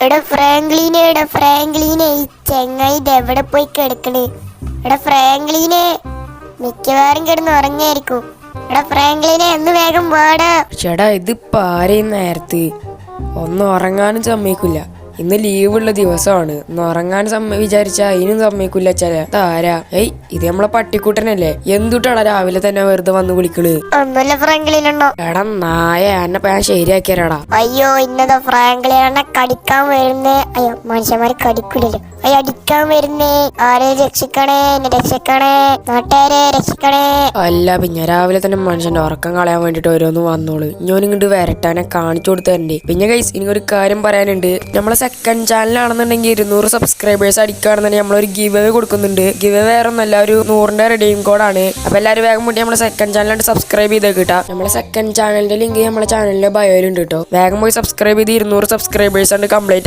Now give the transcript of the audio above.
എടാ ഫ്രാങ്ക്ലീനെ എടാ ഫ്രാങ്ക്ലീനെ ഈ ചെങ്ങായി ഇത് എവിടെ പോയി കിടക്കണ്? എടാ ഫ്രാങ്ക്ലീനെ മിക്കവാറും കിടന്ന് ഉറങ്ങായിരിക്കും എടാ ഫ്രാങ്ക്ലീനെ എന്ന് വേഗം വാടാ. ചേടാ ഇത് പാരയും നേരത്തെ. ഒന്നും ഉറങ്ങാനും സമ്മതിക്കില്ല ഇന്ന് ലീവുള്ള ദിവസമാണ്. ഒന്ന് ഉറങ്ങാൻ സമ്മ വിചാരിച്ച അതിനും സമ്മതിക്കില്ല ചേല താരാ ഏയ് ഇത് നമ്മളെ പട്ടിക്കൂട്ടനല്ലേ? എന്തുട്ടാണ് രാവിലെ തന്നെ വെറുതെ വന്ന് വിളിക്കണ്? ഒന്നുമില്ല ഫ്രാങ്ക്ലീനുണ്ടോ എടാ നായ എന്നെ ഞാൻ ശരിയാക്കിയരാടാ. അയ്യോ ഇന്നതാ ഫ്രാങ്ക്ലീനെ കടിക്കാൻ വരുന്നേ. അയ്യോ മനുഷ്യന്മാരെ കടിക്കില്ലല്ലോ അയ്യോ അടിക്കാൻ വരുന്നേ. ആരെ രക്ഷിക്കണേ? എന്നെ രക്ഷിക്കണേ? നാട്ടുകാരെ രക്ഷിക്കണേ? അല്ല പിന്നെ രാവിലെ തന്നെ മനുഷ്യന്റെ ഉറക്കം കളയാൻ വേണ്ടിട്ട് ഓരോന്ന് വന്നോളൂ. ഞാൻ ഇങ്ങോട്ട് വരട്ടാനെ കാണിച്ചു കൊടുത്തു തരണ്ടേ പിന്നെ ഗൈസ് ഇനി ഒരു കാര്യം പറയാനുണ്ട്. നമ്മളെ സെക്കൻഡ് ചാനലാണെന്നുണ്ടെങ്കിൽ ഇരുന്നൂറ് സബ്സ്ക്രൈബേഴ്സ് അടിക്കുകയാണെന്നുണ്ടെങ്കിൽ നമ്മളൊരു ഗിവ് അവേ കൊടുക്കുന്നുണ്ട്. ഗിവ് അവേ വേറെ ഒന്നല്ല ഒരു നൂറിന്റെ റെഡീം കോഡാണ് അപ്പൊ എല്ലാവരും വേഗം മുട്ടി നമ്മുടെ സെക്കൻഡ് ചാനലായിട്ട് സബ്സ്ക്രൈബ് ചെയ്ത് കേട്ടോ നമ്മുടെ സെക്കൻഡ് ചാനലിന്റെ ലിങ്ക് നമ്മുടെ ചാനലിന്റെ ബയോയിലുണ്ട് കേട്ടോ വേഗം പോയി സബ്സ്ക്രൈബ് ചെയ്ത് ഇരുന്നൂറ് സബ്സ്ക്രൈബേഴ്സ് ആണ് കംപ്ലീറ്റ്